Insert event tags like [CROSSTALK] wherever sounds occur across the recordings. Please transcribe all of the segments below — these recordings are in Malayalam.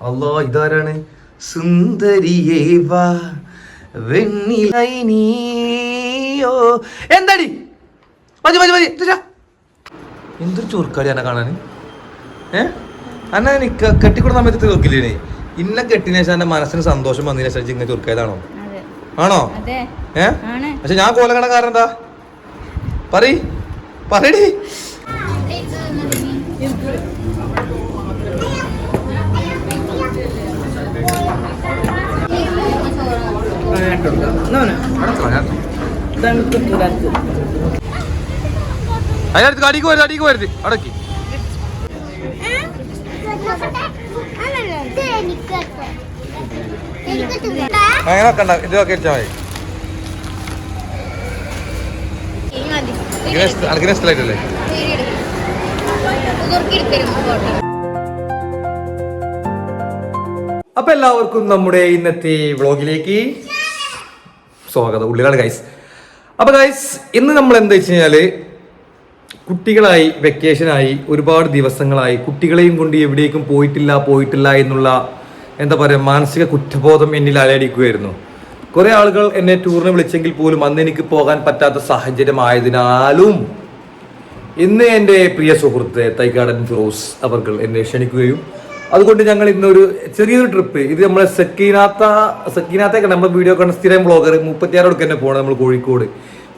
അല്ലോ ഇതാരാണ്? സുന്ദരിയേവാ വെണ്ണിലൈ നീയോ. എന്താടി? മതി മതി മതി. എന്തൊരു ചൊറുക്കാടി എന്നെ കാണാൻ ഏ? അന്ന എനിക്ക് കെട്ടിക്കൊടുന്ന സമയത്ത് തീർക്കില്ലേ ഇന്ന കെട്ടിന് ശേഷം എന്റെ മനസ്സിന് സന്തോഷം വന്നതിന് ശേഷം ഇങ്ങനെ ചൊറുക്കായതാണോ? ആണോ? അതെ. ഏ? ആണ്. പക്ഷെ ഞാൻ കോലക്കണ കാരണം എന്താ? അതിനടുത്ത് അടിക്ക് വരുത് അടിക്ക് വരുത് അടക്കി അപ്പൊ എല്ലാവർക്കും നമ്മുടെ ഇന്നത്തെ വ്ളോഗിലേക്ക് സ്വാഗതം. ഉള്ളിലാണ് ഗൈസ് അപ്പൊ ഗൈസ് ഇന്ന് നമ്മൾ എന്താ വെച്ച് കഴിഞ്ഞാൽ കുട്ടികളായി വെക്കേഷനായി ഒരുപാട് ദിവസങ്ങളായി കുട്ടികളെയും കൊണ്ട് എവിടേക്കും പോയിട്ടില്ല പോയിട്ടില്ല എന്നുള്ള എന്താ പറയുക മാനസിക കുറ്റബോധം എന്നിൽ അലയടിക്കുകയായിരുന്നു. കുറെ ആളുകൾ എന്നെ ടൂറിന് വിളിച്ചെങ്കിൽ പോലും അന്ന് എനിക്ക് പോകാൻ പറ്റാത്ത സാഹചര്യമായതിനാലും ഇന്ന് എന്റെ പ്രിയ സുഹൃത്ത് തൈക്കാടൻ ഫിറോസ് അവർ എന്നെ ക്ഷണിക്കുകയും അതുകൊണ്ട് ഞങ്ങൾ ഇന്നൊരു ചെറിയൊരു ട്രിപ്പ് ഇത് നമ്മളെ സക്കീനാത്ത സക്കീനാത്തേക്കാണ് നമ്മുടെ വീഡിയോ കണ്ട സ്ഥിരം ബ്ലോഗർ മുപ്പത്തിയാറോടൊക്കെ തന്നെ പോകണം നമ്മൾ കോഴിക്കോട്.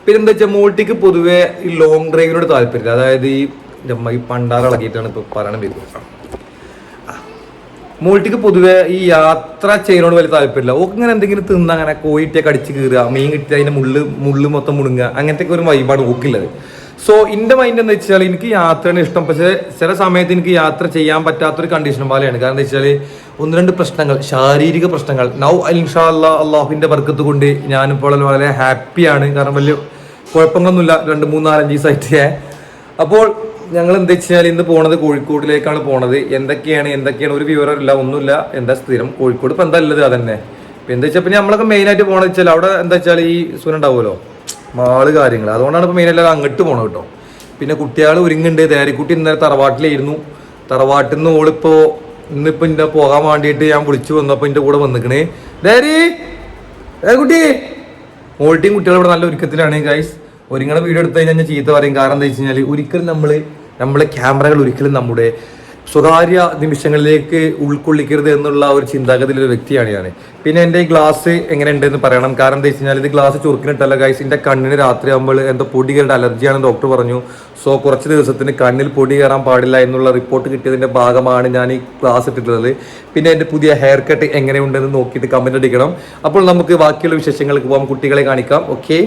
പിന്നെ എന്താ വെച്ചാൽ മോൾട്ടിക്ക് പൊതുവെ ഈ ലോങ് ഡ്രൈവിനോട് താല്പര്യമില്ല. അതായത് ഈ നമ്മ ഈ പണ്ടാറിളക്കിയിട്ടാണ് ഇപ്പോൾ പറയണം വരുന്നത് മോൾട്ടിക്ക് പൊതുവെ ഈ യാത്ര ചെയ്യുന്നതിനോട് വലിയ താല്പര്യമില്ല. ഓക്ക് ഇങ്ങനെ എന്തെങ്കിലും തിന്ന അങ്ങനെ കോയിട്ടൊക്കെ അടിച്ച് കീറുക മീൻ കിട്ടിയ അതിന്റെ മുള്ള് മുള്ള് മൊത്തം മുടുങ്ങുക അങ്ങനത്തെ ഒരു വൈബാണ് ഓക്കില്ലത് സോ എന്റെ മൈൻഡ് എന്ന് വെച്ചാൽ എനിക്ക് യാത്രയാണ് ഇഷ്ടം. പക്ഷേ ചില സമയത്ത് എനിക്ക് യാത്ര ചെയ്യാൻ പറ്റാത്തൊരു കണ്ടീഷൻ പോലെയാണ്. കാരണം എന്താ വെച്ചാൽ ഒന്ന് രണ്ട് പ്രശ്നങ്ങൾ ശാരീരിക പ്രശ്നങ്ങൾ. നൗ ഇൻഷാ അല്ലാ അള്ളാഹുവിന്റെ വർക്കത്ത് കൊണ്ട് ഞാനിപ്പോൾ വളരെ ഹാപ്പിയാണ് കാരണം വലിയ കുഴപ്പങ്ങളൊന്നുമില്ല. രണ്ട് മൂന്ന് നാലഞ്ച് ദിവസമായിട്ട്. അപ്പോൾ ഞങ്ങൾ എന്താ വെച്ചാൽ ഇന്ന് പോണത് കോഴിക്കോടിലേക്കാണ് പോണത്. എന്തൊക്കെയാണ് എന്തൊക്കെയാണ്? ഒരു വിവരമില്ല ഒന്നുമില്ല. എന്താ സ്ഥിരം? കോഴിക്കോട് ഇപ്പം എന്താ ഉള്ളത്? അതന്നെ. ഇപ്പം എന്താ വെച്ചാൽ പിന്നെ നമ്മളൊക്കെ മെയിൻ ആയിട്ട് പോണെന്ന് വെച്ചാൽ അവിടെ എന്താ വെച്ചാൽ ഈ സുന ഉണ്ടാവുമല്ലോ? മാൾ കാര്യങ്ങൾ. അതുകൊണ്ടാണ് ഇപ്പോൾ മെയിൻ എല്ലാവരും അങ്ങോട്ട് പോകണം കേട്ടോ. പിന്നെ കുട്ടികൾ ഒരുങ്ങുണ്ട് തേരിക്കുട്ടി ഇന്നലെ തറവാട്ടിലായിരുന്നു. തറവാട്ടിൽ നിന്ന് ഓളിപ്പോ ഇന്നിപ്പോ ഇന്റെ പോകാൻ വേണ്ടിയിട്ട് ഞാൻ വിളിച്ചു വന്നപ്പോൾ എന്റെ കൂടെ വന്നിക്കണേ. ദേരി കുട്ടി? മോൾട്ടിയും കുട്ടികൾ ഇവിടെ നല്ല ഒരുക്കത്തിലാണ് ഗൈസ് ഒരുങ്ങണ വീഡിയോ എടുത്തു കഴിഞ്ഞാൽ ചീത്ത പറയും. കാരണം എന്താ വെച്ച് കഴിഞ്ഞാൽ ഒരിക്കലും നമ്മൾ നമ്മളെ ക്യാമറകൾ ഒരിക്കലും നമ്മുടെ സ്വകാര്യ നിമിഷങ്ങളിലേക്ക് ഉൾക്കൊള്ളിക്കരുത് എന്നുള്ള ഒരു ചിന്താഗതിയിലുള്ള ഒരു വ്യക്തിയാണ് ഞാൻ പിന്നെ എന്റെ ഈ ഗ്ലാസ് എങ്ങനെ ഉണ്ടെന്ന് പറയണം. കാരണം എന്താ വെച്ച് കഴിഞ്ഞാൽ ഇത് ഗ്ലാസ് ചുരുക്കിനിട്ടല്ല ഗൈസ് എന്റെ കണ്ണിന് രാത്രി ആകുമ്പോൾ എന്തോ പൊടി കയറിയുടെ അലർജിയാണെന്ന് ഡോക്ടർ പറഞ്ഞു. സോ കുറച്ച് ദിവസത്തിന് കണ്ണിൽ പൊടി കയറാൻ പാടില്ല എന്നുള്ള റിപ്പോർട്ട് കിട്ടിയതിന്റെ ഭാഗമാണ് ഞാൻ ഈ ക്ലാസ് ഇട്ടിട്ടുള്ളത്. പിന്നെ എന്റെ പുതിയ ഹെയർ കട്ട് എങ്ങനെയുണ്ടെന്ന് നോക്കിയിട്ട് കമന്റ് അടിക്കണം. അപ്പോൾ നമുക്ക് ബാക്കിയുള്ള വിശേഷങ്ങൾക്ക് പോകാം. കുട്ടികളെ കാണിക്കാം. ഓക്കെ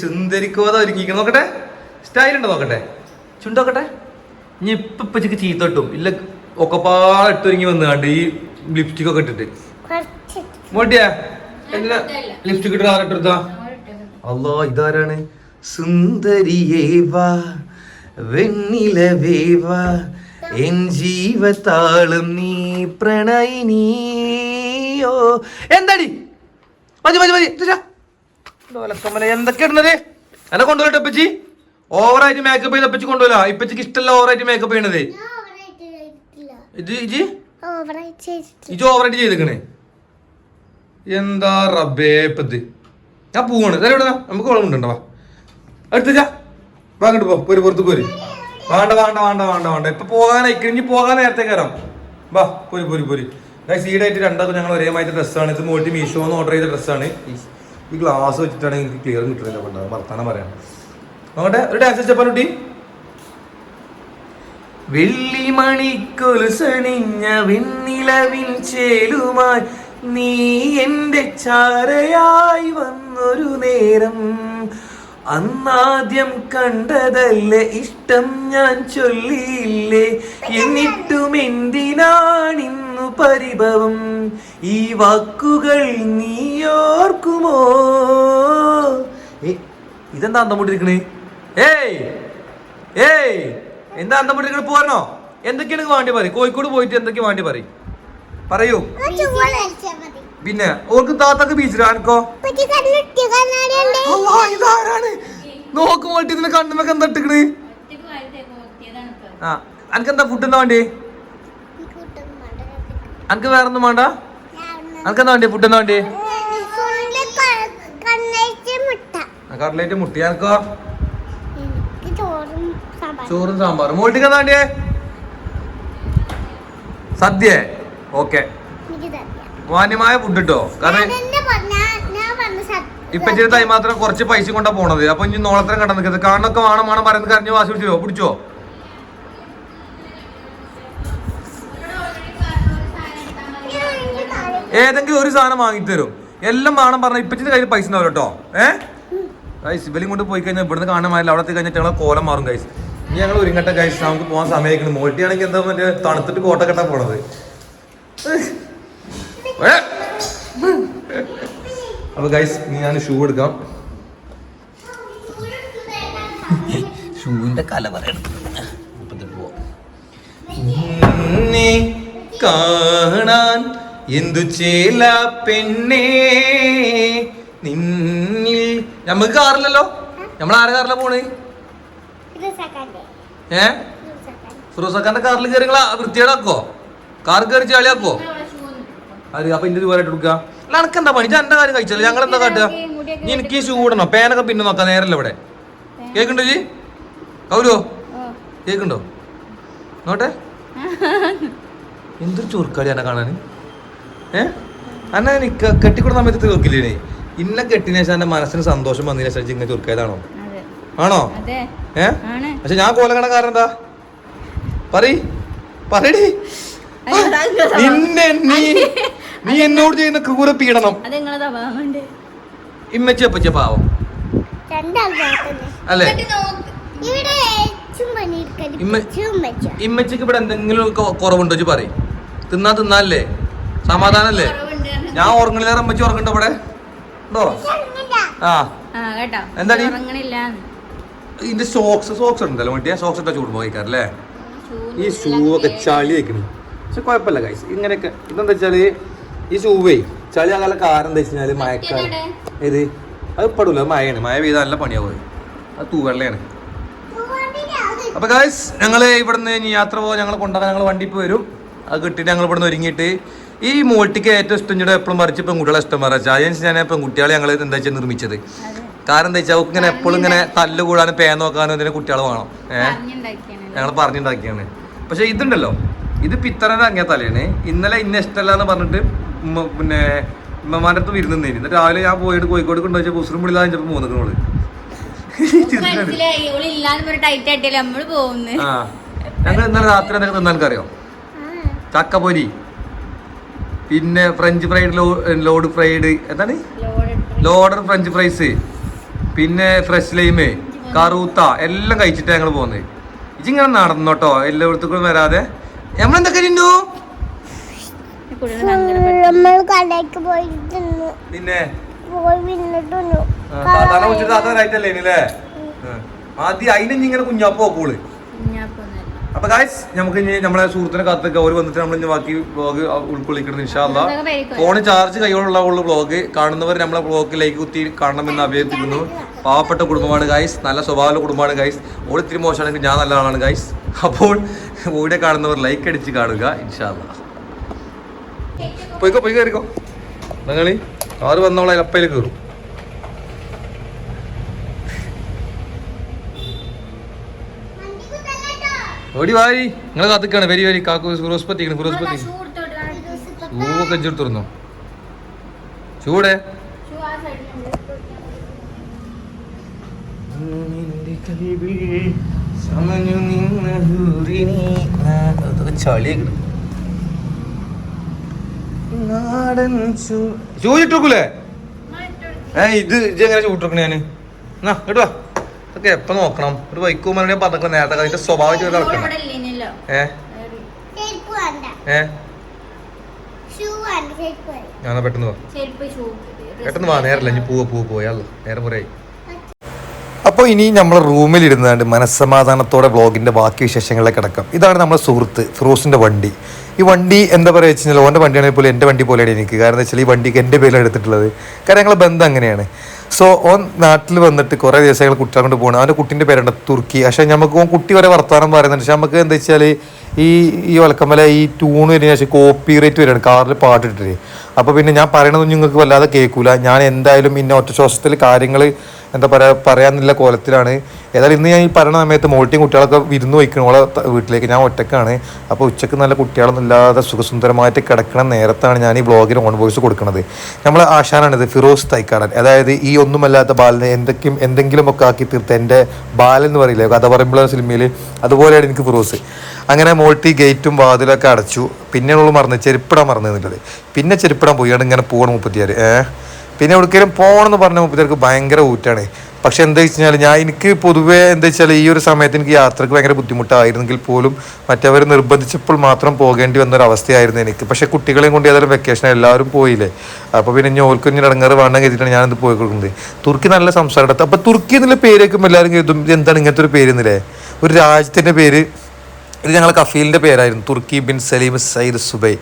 സുന്ദരിക്കോത ഒരുക്കിക്കണം നോക്കട്ടെ. സ്റ്റൈൽ ഉണ്ടോ നോക്കട്ടെ? ചുണ്ടോക്കട്ടെ? ഇനി ഇപ്പൊ ഇപ്പച്ചക്ക് ചീത്ത കിട്ടും. ഇല്ല ഒക്കെപ്പാടെ ഇട്ടൊരുങ്ങി വന്ന് കണ്ട് ഈ ലിപ്സ്റ്റിക് ഒക്കെ ഇട്ടിട്ട്. മോട്ടിയാ എന്തിനാ ലിപ്സ്റ്റിക് ഇട്ട് ആരട്ടെടുത്താ അല്ലോ ഇതാരാണ്? സുന്ദരിയേവാ വെണ്ണിലവേവാ എൻ ജീവത്താളും നീ പ്രണയിനിയോ? എന്താടി? മതി മതി മതി ഇതാ. ഡോലക്കമ്മലെ എന്തൊക്കെ ഇടുന്നത്? എന്നെ കൊണ്ടുപോലട്ടെ ഇപ്പച്ചി ഓവറായിട്ട് മേക്കപ്പ് ചെയ്ത് ഇപ്പച്ചി കൊണ്ടുപോല ഇപ്പച്ചിക്ക് ഇഷ്ടമല്ല ഓവറായിട്ട് മേക്കപ്പ് ചെയ്യണത്. ഇത് ഇജി ഇജി ഓവറായിട്ട് ചെയ്തേക്കണേ. എന്താ റബ്ബേ ഇപ്പത്? ഞാൻ പോവാണ്. ഇതാ ഇവിടെ നമുക്ക് വളമുണ്ടോ വാ. വാങ്ങിട്ട് വാ അങ്ങോട്ട് പോ. പോര് പുറത്ത് പോര്. വേണ്ട വേണ്ട വേണ്ട വേണ്ട വേണ്ട. ഇപ്പൊ പോകാനായി കഴിഞ്ഞ് പോകാൻ നേരത്തെ കയറാം വാ പോരി പോരി പോരി. സീഡായിട്ട് രണ്ടാമത് ഞങ്ങൾ ഒരേമായിട്ട് ഡ്രസ്സാണ് ഇത് മോട്ടി മീഷോന്ന് ഓർഡർ ചെയ്ത ഡ്രസ്സാണ് ഈ ഗ്ലാസ് വെച്ചിട്ടാണ് എനിക്ക് ക്ലിയർ കിട്ടുന്നില്ല പണ്ടാ വർത്താനം പറയാം നോക്കട്ടെ ഒരു ഡാൻസ് ചപ്പാനുട്ടി വെള്ളിമണിക്കൊലുസണിഞ്ഞ വെണ്ണിലവിൻ ചേലുമായി നീ എന്റെ ചാരയായി വന്നൊരു നേരം. അന്നാദ്യം കണ്ടതല്ലേ ഇഷ്ടം ഞാൻ ചൊല്ലിയില്ലേ? എന്നിട്ടും എന്തിനാണിന്നു പരിഭവം. ഈ വാക്കുകൾ നീയോർക്കുമോ? ഓർക്കുമോ ഇതെന്താ അന്തം മുട്ടിരിക്കണേ ഏയ് ഏയ് എന്താ അന്തം മുട്ടിരിക്കണ പോരണോ? എന്തൊക്കെയാണ് വേണ്ടി പറയും? കോഴിക്കോട് പോയിട്ട് എന്തൊക്കെ വേണ്ടി പറയും? പറയൂ. പിന്നെ ഓർക്ക് താത്തൊക്കെ ബീച്ചിലോ അനക്കോ അല്ലാ, ഇതാരാണ്? നോക്ക് പോയിട്ട് ഇതിനെ കണ്ണുമൊക്കെ എന്താ ഇട്ടിക്കണ്? ആ അനക്കെന്താ ഫുഡ് എന്താ വേണ്ടി? അനക്ക് വേറെ ഒന്നും വേണ്ട? അനക്ക് എന്താ വേണ്ടി? ഫുഡ് എന്താ വേണ്ടി? കടലേറ്റ് മുട്ട. അനക്കോ? ചോറും സാമ്പാറും. മോട്ടിക്ക് എന്താ വേണ്ടിയേ? സദ്യ? ഓക്കെ. മാന്യമായ ഫുഡ് കിട്ടോ കാരണം ചെറിയ തൈ മാത്രം കുറച്ച് പൈസ കൊണ്ടാ പോണത്. അപ്പൊ ഇനി നോളത്തരം കണ്ട നിൽക്കുന്നത് കാണൊക്കെ വേണം വേണം പറയുന്നത് കരഞ്ഞ് വാശി പിടിച്ചോ? പിടിച്ചോ? ഏതെങ്കിലും ഒരു സാധനം വാങ്ങിത്തരും. എല്ലാം വേണം പറഞ്ഞ ഇപ്പച്ചിന്റെ കയ്യിൽ പൈസ ഉണ്ടാവില്ല കേട്ടോ. ഏഹ് ഗൈസ് ഇവലും കൊണ്ട് പോയി കഴിഞ്ഞാൽ ഇവിടുന്ന് കാണാൻ മാറില്ല അവിടെ എത്തി കഴിഞ്ഞാൽ ഞങ്ങളെ കോലം മാറും ഗൈസ് ഇനി ഞങ്ങൾ ഘട്ടം ഗൈസ് നമുക്ക് പോകാൻ സമയക്കണം മോട്ടിയാണെങ്കിൽ എന്താ മറ്റേ തണുത്തിട്ട് കോട്ട കെട്ടാ പോണത്? അപ്പൊ ഗൈസ് ഇനി ഞാൻ ഷൂ എടുക്കാം. ഷൂവിന്റെ കല പറയണം. നിന്നെ കാണാൻ എന്തു ചേല പെണ്ണേ? നിന്നിൽ നമുക്ക് കാറില്ലല്ലോ? നമ്മൾ ആരെ കാറിലാ പോണ്? ഏ? ഫിറോസക്കാന്റെ കാറിൽ കയറി വൃത്തിയേടാക്കോ കാർ കയറി ചാളിയാക്കോ അത് അപ്പൊ ഇന്റെ ഇതുപോലെ കൊടുക്കുക അല്ല എനക്ക് എന്താ പണി എന്റെ കാര്യം കഴിച്ചല്ലോ? ഞങ്ങൾ എന്താ കാട്ടുക നീ എനിക്ക് ഈ ഷൂ ഇടണോ പേനൊക്കെ പിന്നെ നോക്കാം നേരല്ല ഇവിടെ? കേക്കുണ്ടോ ജി കൗരോ? കേക്കുണ്ടോ നോട്ടെ? എന്തൊരു ചുരുക്കാടി എന്നെ കാണാൻ ഏ? അന്നെ നിക്ക കെട്ടിക്കൊടുന്ന സമയത്ത് തീർക്കില്ലേ ഇന്നെ കെട്ടിന ശേഷം എന്റെ മനസ്സിന് സന്തോഷം വന്നതിനെ ശേഷം ഇങ്ങനെ ചുരുക്കായതാണോ അതെ. ആണോ? അതെ. ഏ? പക്ഷെ ഞാൻ കോലം കാരണം എന്താ? പറ പറയടി. നിന്നെ നീ നീ എന്നോട് ചെയ്യുന്ന ക്രൂര പീഡനം. ഇമ്മച്ചി അപ്പച്ച പാവം. അല്ലേ? ഇമ്മച്ചിക്ക് ഇവിടെ എന്തെങ്കിലും കുറവുണ്ടോ? ഇജ്ജ് പറയും. തിന്നാ തിന്നാല്ലേ സമാധാനല്ലേ? ഞാൻ ഉറങ്ങണില്ലേറെ അമ്മച്ചി ഉറങ്ങണ്ടോ ഇവിടെ? ഉണ്ടോ? ആ. എന്താ? ഉറങ്ങണില്ല ഇതിന്റെ സോക്സ് സോക്സ് ഉണ്ടല്ലോ മറ്റേ സോക്സ് ഇട്ടാ ചൂട് പോയിക്കാറല്ലേ ഈ ഷൂ ഒക്കെ ചളി വെക്കണം. പക്ഷെ കുഴപ്പമില്ല കൈസ് ഇങ്ങനെയൊക്കെ ഇതെന്താ വെച്ചാൽ ഈ ഷൂവേ ചളി ആകാനുള്ള കാരണം എന്താ വെച്ചാൽ മഴക്കാലം ഏത്? അത് പെടൂല അത് മഴയാണ്. മഴ പെയ്താൽ നല്ല പണിയാവും അത്. തൂവെള്ളയാണ്. അപ്പൊ കൈസ് ഞങ്ങൾ ഇവിടുന്ന് ഇനി യാത്ര പോകാൻ ഞങ്ങൾ കൊണ്ടുപോകാൻ ഞങ്ങൾ വണ്ടി ഇപ്പോൾ വരും. അത് കിട്ടിയിട്ട് ഞങ്ങൾ ഇവിടുന്ന് ഒരുങ്ങിയിട്ട് ഈ മോട്ടിക്ക് ഏറ്റവും ഇഷ്ടം എപ്പോഴും മറിച്ച് പെൺകുട്ടികളെ ഇഷ്ടം മറിച്ച് അതിനനുസരിച്ച് ഞാൻ പെൺകുട്ടികളെ ഞങ്ങൾ എന്താ വെച്ചാൽ നിർമ്മിച്ചത്. കാരണം എന്താ വെച്ചാൽ ഇങ്ങനെ എപ്പോഴും ഇങ്ങനെ തല്ലുകൂടാനും പേ നോക്കാനും ഇതിന് കുട്ടികൾ വേണം. ഏഹ് ഞങ്ങൾ പറഞ്ഞുണ്ടാക്കിയാണ്. പക്ഷെ ഇതുണ്ടല്ലോ. ഇത് പിത്തറയുടെ അങ്ങേ തലയാണ് ഇന്നലെ ഇന്ന ഇഷ്ടമല്ല എന്ന് പറഞ്ഞിട്ട് പിന്നെ ഉമ്മമാരുടെ അടുത്ത് വിരുന്ന് എന്നിട്ട് രാവിലെ ഞാൻ പോയിട്ട് കോഴിക്കോട് കൊണ്ടുവച്ച ബുസ്റും പിടില്ലാതെ ചിലപ്പോൾ മൂന്നിക്കണോൾ ഞങ്ങൾ ഇന്നലെ രാത്രി എന്തൊക്കെ തിന്നാൻ അറിയോ? ചക്കപ്പൊരി. പിന്നെ ഫ്രഞ്ച് ഫ്രൈഡ് ലോഡ് ഫ്രൈഡ്. എന്താണ്? Loaded french fries. പിന്നെ ഫ്രഷ് ലൈമ് കറൂത്ത എല്ലാം കഴിച്ചിട്ട് ഞങ്ങൾ പോകുന്നത് ഇജിങ്ങനെ നടന്നോട്ടോ എല്ലായിടത്തും വരാതെ. നമ്മളെന്തൊക്കെ ചിന്നു പിന്നെ താത്താനെ താത്താനായിട്ടല്ലേ ആദ്യം അതിനെ ഇങ്ങനെ കുഞ്ഞാപ്പോ കൂൾ അപ്പൊ ഗായ്സ് നമുക്ക് ഇനി നമ്മളെ സുഹൃത്തിനെ കാത്തൊക്കെ അവർ വന്നിട്ട് നമ്മൾ ഇനി ബാക്കി ബ്ലോഗ് ഉൾക്കൊള്ളിക്കണം ഇൻഷാല്ല ഫോൺ ചാർജ് കൈയോടുള്ള ഉള്ള ബ്ലോഗ് കാണുന്നവർ നമ്മളെ ബ്ലോഗിലേക്ക് കുത്തി കാണണമെന്ന് അഭ്യർത്ഥിക്കുന്നു. പാവപ്പെട്ട കുടുംബമാണ് ഗായ്സ് നല്ല സ്വഭാവമുള്ള കുടുംബമാണ് ഗായ്സ് ഓൾ ഇത്തിരി മോശമാണെങ്കിൽ ഞാൻ നല്ല ആളാണ് ഗായ്സ് അപ്പോൾ വീഡിയോ കാണുന്നവർ ലൈക്ക് അടിച്ച് കാണുക ഇൻഷാല്ല പോയിക്കോ പോയി കയറിക്കോ. നിങ്ങളി കാറ് വന്നോളെ അപ്പയിൽ കയറും. ഓടി വായി നിങ്ങളെ കാത്തിക്കാണ്. വരി വരി. കാക്കു ഫിറോസ്പത്തി ഫിറോസ്പത്തി ഷൂവൊക്കെ അഞ്ചെടുത്ത് തുറന്നു ചൂടെ ചൂചിട്ടൂക്കൂലേ ഏ ഇത് ഇത് എങ്ങനെ ചൂട്ടിറക്കണ ഞാൻ? എന്നാ കേട്ടോ ഇതൊക്കെ എപ്പോ നോക്കണം? ഒരു വൈക്കുമ്പോൾ മലയാളം പറഞ്ഞു നേരത്തെ അതിന്റെ സ്വഭാവം അപ്പൊ നടക്കണം. ഞാൻ പെട്ടെന്ന് വാ. ഷൂ പെട്ടെന്ന് വാ നേരല്ല ഇനി പോവാ പോവാ പോയാലോ നേരം കുറേ അപ്പോൾ ഇനി നമ്മൾ റൂമിലിരുന്നാണ്ട് മനസ്സമാധാനത്തോടെ ബ്ലോഗിന്റെ ബാക്കി വിശേഷങ്ങളിലേക്ക് കിടക്കാം. ഇതാണ് നമ്മുടെ സുഹൃത്ത് ഫിറോസിന്റെ വണ്ടി. ഈ വണ്ടി എന്താ പറയുക വെച്ച് കഴിഞ്ഞാൽ ഓന്റെ വണ്ടിയാണെങ്കിൽ പോലും എന്റെ വണ്ടി പോലെയാണ് എനിക്ക്. കാരണം എന്താ വെച്ചാൽ ഈ വണ്ടിക്ക് എന്റെ പേരിലാണ് എടുത്തിട്ടുള്ളത്. കാരണം ഞങ്ങളെ ബന്ധം അങ്ങനെയാണ്. സോ ഓൻ നാട്ടിൽ വന്നിട്ട് കുറേ ദിവസങ്ങൾ കുട്ടികളെ കൊണ്ട് പോകണം അവന്റെ കുട്ടീന്റെ പേരുണ്ട് തുർക്കി. പക്ഷേ നമുക്ക് ഓൻ കുട്ടി വരെ വർത്തമാനം പറയുന്നുണ്ട്. പക്ഷെ നമുക്ക് എന്താ വെച്ചാൽ ഈ ഈ ഒലക്കമ്മല ഈ ട്യൂൺ വരുന്ന ശേഷം കോപ്പി റേറ്റ് വരികയാണ് കാറിൽ പാട്ടിട്ടിട്ട്. അപ്പോൾ പിന്നെ ഞാൻ പറയണതൊന്നും നിങ്ങൾക്ക് വല്ലാതെ കേൾക്കൂല. ഞാൻ എന്തായാലും ഇന്ന ഒറ്റ ശ്വാസത്തിൽ കാര്യങ്ങൾ എന്താ പറയാ പറയാന്നുള്ള കോലത്തിലാണ്. ഏതായാലും ഇന്ന് ഞാൻ ഈ പറയുന്ന സമയത്ത് മോൾട്ടിയും കുട്ടികളൊക്കെ വിരുന്ന് വയ്ക്കണം ഓളെ വീട്ടിലേക്ക്. ഞാൻ ഒറ്റക്കാണ്. അപ്പോൾ ഉച്ചയ്ക്ക് നല്ല കുട്ടികളൊന്നും ഇല്ലാതെ സുഖസുന്ദരമായിട്ട് കിടക്കണ നേരത്താണ് ഞാൻ ഈ ബ്ലോഗിന് ഓൺ വോയിസ് കൊടുക്കുന്നത് നമ്മൾ ആശാനാണിത് ഫിറോസ് തൈക്കാടൻ. അതായത് ഈ ഒന്നുമല്ലാത്ത ബാലിനെ എന്തൊക്കെയും എന്തെങ്കിലും ഒക്കെ ആക്കി തീർത്ത് എന്റെ ബാലൻ എന്ന് പറയില്ലേ കഥ പറയുമ്പോഴാണ് സിനിമയിൽ അതുപോലെയാണ് എനിക്ക് ഫിറോസ്. അങ്ങനെ മോൾട്ടി ഗേറ്റും വാതിലൊക്കെ അടച്ചു. പിന്നെയുള്ള മറന്ന് ചെരുപ്പിടാൻ മറന്നു നിന്നിട്ടത്. പിന്നെ ചെരുപ്പിടാൻ പോയി അവിടെ ഇങ്ങനെ പോകണം മുപ്പത്തിയാറ് ഏഹ് പിന്നെ എവിടേക്കെങ്കിലും പോകണമെന്ന് പറഞ്ഞ മുപ്പത്തിയാർക്ക് ഭയങ്കര ഊറ്റാണ്. പക്ഷെ എന്താ വെച്ച് കഴിഞ്ഞാൽ ഞാൻ എനിക്ക് പൊതുവേ എന്താ വെച്ചാൽ ഈ ഒരു സമയത്ത് എനിക്ക് യാത്രയ്ക്ക് ഭയങ്കര ബുദ്ധിമുട്ടായിരുന്നെങ്കിൽ പോലും മറ്റവർ നിർബന്ധിച്ചപ്പോൾ മാത്രം പോകേണ്ടി വന്ന ഒരു അവസ്ഥയായിരുന്നു എനിക്ക്. പക്ഷേ കുട്ടികളെയും കൊണ്ട് ഏതായാലും വെക്കേഷൻ എല്ലാവരും പോയില്ലേ? അപ്പോൾ പിന്നെ ഓൽക്കും ഇനി ഇടങ്ങാറ് വേണം കരുതിയിട്ടാണ് ഞാനിത് പോയി കൊടുക്കുന്നത് തുർക്കി നല്ല സംസാരം അപ്പോൾ തുർക്കി എന്നുള്ള പേര് കേൾക്കുമ്പോൾ എല്ലാവരും കരുതും എന്താണ് ഇങ്ങനത്തെ ഒരു പേര് എന്നില്ലേ? ഒരു രാജ്യത്തിന്റെ പേര് ഇത് ഞങ്ങൾ കഫീലിന്റെ പേരായിരുന്നു. തുർക്കി ബിൻ സലീം സയ്യിദ് സുബൈ.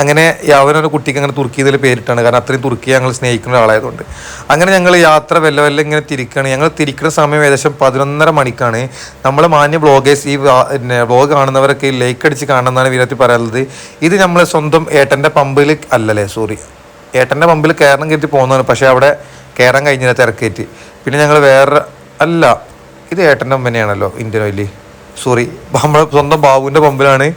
അങ്ങനെ അവനൊരു കുട്ടിക്ക് അങ്ങനെ തുർക്കി ഇതിൽ പേരിട്ടാണ്. കാരണം അത്രയും തുർക്കിയെ ഞങ്ങൾ സ്നേഹിക്കുന്ന ഒരാളായതുകൊണ്ട്. അങ്ങനെ ഞങ്ങൾ യാത്ര വെല്ല വെല്ല ഇങ്ങനെ തിരിക്കുകയാണ് ഞങ്ങൾ തിരിക്കുന്ന സമയം ഏകദേശം പതിനൊന്നര മണിക്കാണ്. നമ്മൾ മാന്യ ബ്ലോഗേഴ്സ് ഈ പിന്നെ ബ്ലോഗ് കാണുന്നവരൊക്കെ ഈ ലൈക്ക് അടിച്ച് കാണുന്നതാണ് വിനത്തിൽ പറയുന്നത് ഇത് നമ്മൾ സ്വന്തം ഏട്ടന്റെ പമ്പിൽ അല്ലല്ലേ? സോറി ഏട്ടന്റെ പമ്പിൽ കയറണം കയറ്റി പോകുന്നതാണ്. പക്ഷേ അവിടെ കയറാൻ കഴിഞ്ഞില്ല തിരക്കേറ്റ്. പിന്നെ ഞങ്ങൾ വേറെ അല്ല. ഇത് ഏട്ടന്റെ അമ്മനെയാണല്ലോ ഇന്ത്യൻ ഓയിൽ. സോറി നമ്മളെ സ്വന്തം ബാബുവിന്റെ പമ്പിലാണ്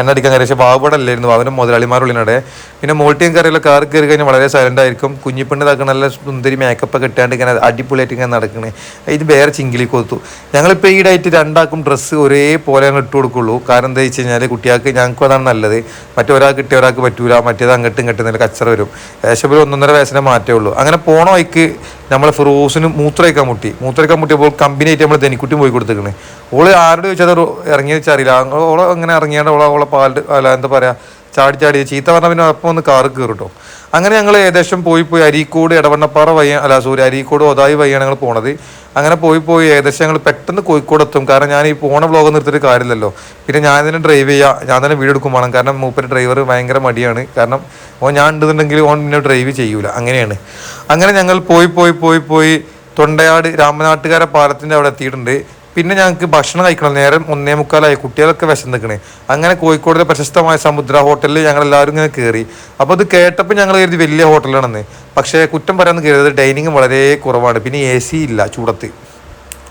എണ്ണ അടിക്കാൻ കയറി പക്ഷേ ബാബുവിടെ അല്ലായിരുന്നു. ബാബുവിന്റെ മുതലാളിമാരുള്ളിനടെ പിന്നെ മോൾട്ടിയും കറിയുള്ള കാർ കയറി കഴിഞ്ഞാൽ വളരെ സൈലന്റ് ആയിരിക്കും. കുഞ്ഞിപ്പെണ്ണ് നല്ല സുന്ദരി മേക്കപ്പ് ഒക്കെ ഇട്ടാണ്ട് ഇങ്ങനെ അടിപൊളിയായിട്ട് ഇങ്ങനെ നടക്കണേ. ഇത് വേറെ ചിങ്കിലി കൊത്തു. ഞങ്ങളിപ്പോൾ ഈ ഡേറ്റ് രണ്ടാക്കും ഡ്രസ്സ് ഒരേപോലെ ഞങ്ങൾ ഇട്ട് കൊടുക്കുള്ളൂ. കാരണം എന്താ വെച്ച് കഴിഞ്ഞാൽ കുട്ടികൾക്ക് ഞങ്ങൾക്കും അതാണ് നല്ലത്. മറ്റൊരാൾക്ക് കിട്ടിയ ഒരാൾക്ക് പറ്റൂല. മറ്റേത് അങ്ങോട്ടും ഇങ്ങോട്ടും നല്ല കച്ചറ വരും. ഏകദേശം ഒരു ഒന്നൊന്നര വയസ്സിനെ മാറ്റേ ഉള്ളൂ. അങ്ങനെ പോണ വഴിക്ക് നമ്മളെ ഫിറോസിന് മൂത്രയ്ക്കാൻ മുട്ടി. മൂത്രയ്ക്കാൻ മുട്ടിയപ്പോൾ കമ്പനി ആയിട്ട് നമ്മൾ ധനിക്കുട്ടി പോയി കൊടുത്തേക്കണേ. ഓൾ ആരോട് ചോദിച്ചാൽ ഇറങ്ങിയെന്ന് ഇറങ്ങിയ വെച്ചാൽ അറിയില്ല. ഓളെ അങ്ങനെ ഇറങ്ങിയാണ്ട് ഓളെ ഓളെ പാൽ അല്ല എന്താ പറയാ ചാടി ചാടി ചീത്ത പറഞ്ഞ പിന്നെ അപ്പം ഒന്ന് കാറ് കയറിട്ടോ അങ്ങനെ ഞങ്ങൾ ഏകദേശം പോയി പോയി അരീക്കോട് ഇടവണ്ണപ്പാറ വയ്യ അല്ല സോറി അരീക്കോട് ഒതായി വയ്യാണ് ഞങ്ങൾ പോണത്. അങ്ങനെ പോയി പോയി ഏകദേശം ഞങ്ങൾ പെട്ടെന്ന് കോഴിക്കോട് എത്തും. കാരണം ഞാൻ ഈ പോണ ബ്ലോഗ് നിർത്തിയിട്ട് കാര്യമില്ലല്ലോ. പിന്നെ ഞാൻ തന്നെ ഡ്രൈവ് ചെയ്യുക ഞാൻ തന്നെ വീട് എടുക്കും വേണം. കാരണം മൂപ്പര് ഡ്രൈവർ ഭയങ്കര മടിയാണ്. കാരണം ഓൻ ഞാൻ ഉണ്ടെന്നുണ്ടെങ്കിൽ ഓൻ പിന്നെ ഡ്രൈവ് ചെയ്യൂല. അങ്ങനെയാണ്. അങ്ങനെ ഞങ്ങൾ പോയി പോയി പോയി പോയി തൊണ്ടയാട് രാമനാട്ടുകാര പാലത്തിന്റെ അവിടെ എത്തിയിട്ടുണ്ട്. പിന്നെ ഞങ്ങൾക്ക് ഭക്ഷണം കഴിക്കണം. നേരം ഒന്നേ മുക്കാലായി. കുട്ടികളൊക്കെ വിശന്നിക്കണേ. അങ്ങനെ കോഴിക്കോടിലെ പ്രശസ്തമായ സമുദ്ര ഹോട്ടലിൽ ഞങ്ങൾ എല്ലാവരും ഇങ്ങനെ കയറി അപ്പോൾ അത് കേട്ടപ്പോൾ ഞങ്ങൾ കരുതി വലിയ ഹോട്ടലാണെന്ന്. പക്ഷേ കുറ്റം പറയാമെന്ന് കരുതിയത് ഡൈനിങ് വളരെ കുറവാണ്. പിന്നെ എ സി ഇല്ല ചൂടത്ത്.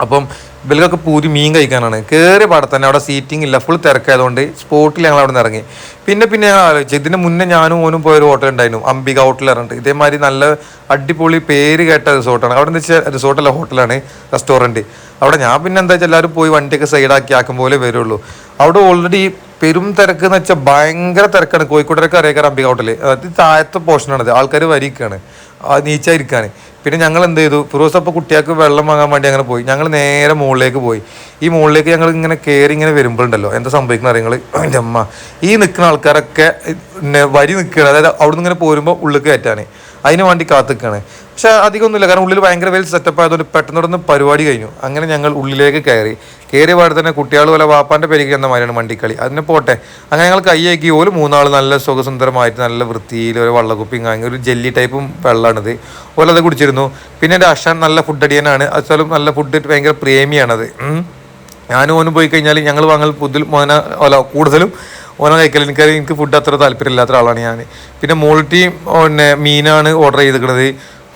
അപ്പം ഇവൽക്കൊക്കെ പൂതി മീൻ കഴിക്കാനാണ്. കയറിയ പാടെ തന്നെ അവിടെ സീറ്റിംഗ് ഇല്ല. ഫുൾ തിരക്കായതുകൊണ്ട് സ്പോട്ടിൽ ഞങ്ങൾ അവിടെ നിന്ന് ഇറങ്ങി. പിന്നെ പിന്നെ ഞങ്ങൾ ആലോചിച്ചു. ഇതിന് മുന്നേ ഞാനും ഓനും പോയൊരു ഹോട്ടൽ ഉണ്ടായിരുന്നു. അംബിക ഹോട്ടൽ പറഞ്ഞിട്ട്. ഇതേമാതിരി നല്ല അടിപൊളി പേര് കേട്ട റിസോർട്ടാണ് അവിടെ എന്ന് വെച്ചാൽ റിസോർട്ടല്ല ഹോട്ടലാണ് റെസ്റ്റോറന്റ് അവിടെ ഞാൻ പിന്നെ എന്താ വെച്ചാൽ എല്ലാവരും പോയി വണ്ടിയൊക്കെ സൈഡാക്കി ആക്കും പോലെ വരുള്ളൂ. അവിടെ ഓൾറെഡി പെരും തിരക്ക് എന്ന് വെച്ചാൽ ഭയങ്കര തിരക്കാണ്. കോഴിക്കോടൊക്കെ അറിയിക്കാറ് അംബിക ഹോട്ടൽ അത് താഴത്തെ പോർഷനാണത് ആൾക്കാർ വരിക്കാണ് നീച്ചായിരിക്കാണ്. പിന്നെ ഞങ്ങൾ എന്ത് ചെയ്തു ഫിറോസ് അപ്പോൾ കുട്ടികൾക്ക് വെള്ളം വാങ്ങാൻ വേണ്ടി അങ്ങനെ പോയി. ഞങ്ങൾ നേരെ മുകളിലേക്ക് പോയി. ഈ മുകളിലേക്ക് ഞങ്ങൾ ഇങ്ങനെ കയറി ഇങ്ങനെ വരുമ്പോഴുണ്ടല്ലോ എന്താ സംഭവിക്കുന്ന അറിയങ്ങൾ [CLEARS THROAT] എന്റെ അമ്മ ഈ നിൽക്കുന്ന ആൾക്കാരൊക്കെ വരി നിൽക്കുകയാണ് അതായത് അവിടെ നിന്ന് ഇങ്ങനെ പോരുമ്പോൾ ഉള്ളിൽ കയറ്റാണ് അതിന് വേണ്ടി കാത്തിക്കാണ്. പക്ഷെ അധികമൊന്നുമില്ല. കാരണം ഉള്ളിൽ ഭയങ്കര വെൽ സെറ്റപ്പ് ആയതുകൊണ്ട് പെട്ടെന്ന് പെട്ടെന്ന് പരിപാടി കഴിഞ്ഞു. അങ്ങനെ ഞങ്ങൾ ഉള്ളിലേക്ക് കയറി. കയറിയ പാടെ തന്നെ കുട്ടികൾ പോലെ വാപ്പാന്റെ പെരുകി എന്ന മാതിരിയാണ് വണ്ടിക്കളി അതിനെ പോട്ടെ. അങ്ങനെ ഞങ്ങൾ കൈയാക്കി ഓൽ മൂന്നാൾ നല്ല സുഖസുന്ദരമായിട്ട് നല്ല വൃത്തിയിൽ ഒരു വള്ളക്കുപ്പിയും കാങ്ങി ഒരു ജെല്ലി ടൈപ്പും വെള്ളമാണിത് ഓല അത് കുടിച്ചിരുന്നു. പിന്നെ എന്റെ അഷാൻ നല്ല ഫുഡ് അടിയനാണ്. അതുപോലെ നല്ല ഫുഡ് ഭയങ്കര പ്രേമിയാണത്. ഞാനും ഓനും പോയി കഴിഞ്ഞാൽ ഞങ്ങൾ വാങ്ങൽ പുതിൽ മോന ഓല കൂടുതലും ഓന കഴിക്കൽ എനിക്ക് എനിക്ക് ഫുഡ് അത്ര താല്പര്യമില്ലാത്ത ഒരാളാണ് ഞാൻ പിന്നെ മോളിറ്റി പിന്നെ മീനാണ് ഓർഡർ ചെയ്തിരിക്കുന്നത്